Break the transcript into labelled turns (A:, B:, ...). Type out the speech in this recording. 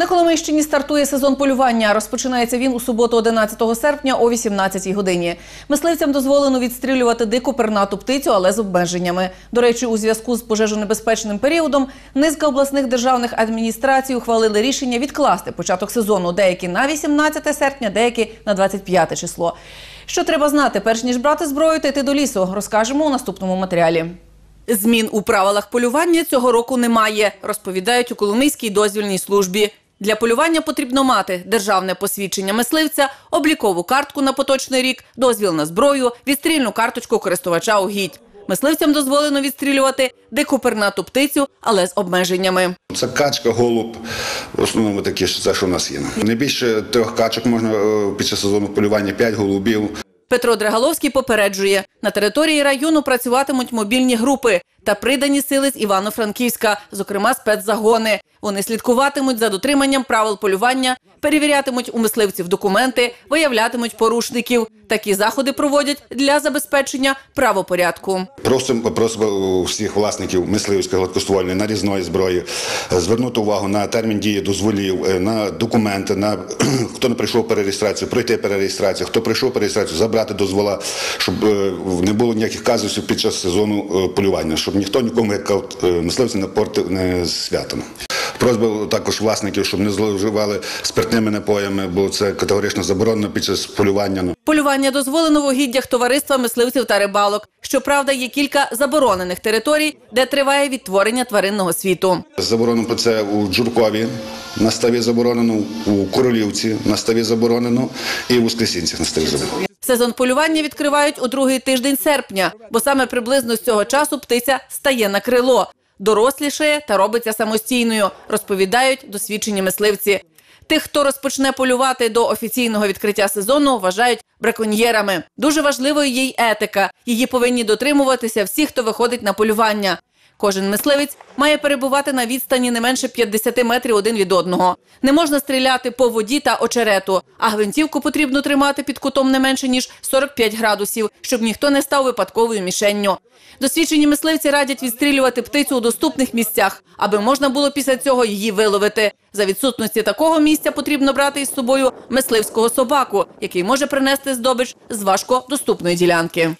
A: На Коломийщині стартує сезон полювання. Розпочинається він у суботу, 11 серпня о 18 годині. Мисливцям дозволено відстрілювати дику пернату птицю, але з обмеженнями. До речі, у зв'язку з пожежонебезпечним періодом низка обласних державних адміністрацій ухвалили рішення відкласти початок сезону. Деякі на 18 серпня, деякі на 25 число. Що треба знати, перш ніж брати зброю та йти до лісу, розкажемо у наступному матеріалі. Змін у правилах полювання цього року немає, розповідають у Коломийській дозвільній службі. Для полювання потрібно мати державне посвідчення мисливця, облікову картку на поточний рік, дозвіл на зброю, відстрільну карточку користувача угідь. Мисливцям дозволено відстрілювати дику пернату птицю, але з обмеженнями.
B: Це качка, голуб, в основному такі це, що в нас є. Не більше трьох качок можна е, під час сезону полювання, п'ять голубів.
A: Петро Драгаловський попереджує, на території району працюватимуть мобільні групи та придані сили з Івано-Франківська, зокрема спецзагони. Вони слідкуватимуть за дотриманням правил полювання, перевірятимуть у мисливців документи, виявлятимуть порушників. Такі заходи проводять для забезпечення правопорядку.
B: Просимо, просимо всіх власників мисливської гладкоствольної нарізної зброї е, звернути увагу на термін дії дозволів, е, на документи, на хто не прийшов перереєстрацію, пройти перереєстрацію, хто прийшов перереєстрацію, забрати дозвола, щоб е, не було ніяких казусів під час сезону полювання, щоб ніхто нікому як е, мисливці не портив не святом. Просьба також власників, щоб не зловживали спиртними напоями, бо це категорично заборонено під час полювання.
A: Полювання дозволено в угіддях товариства мисливців та рибалок. Щоправда, є кілька заборонених територій, де триває відтворення тваринного світу.
B: Заборонено це у Джуркові, на ставі заборонено, у Королівці на ставі заборонено і у Воскресінцях на ставі заборонено.
A: Сезон полювання відкривають у другий тиждень серпня, бо саме приблизно з цього часу птиця стає на крило, дорослішає та робиться самостійною, розповідають досвідчені мисливці. Тих, хто розпочне полювати до офіційного відкриття сезону, вважають браконьєрами. Дуже важливою є й етика. Її повинні дотримуватися всі, хто виходить на полювання. Кожен мисливець має перебувати на відстані не менше 50 метрів один від одного. Не можна стріляти по воді та очерету, а гвинтівку потрібно тримати під кутом не менше ніж 45 градусів, щоб ніхто не став випадковою мішенню. Досвідчені мисливці радять відстрілювати птицю у доступних місцях, аби можна було після цього її виловити. За відсутності такого місця потрібно брати із собою мисливського собаку, який може принести здобич з важкодоступної ділянки.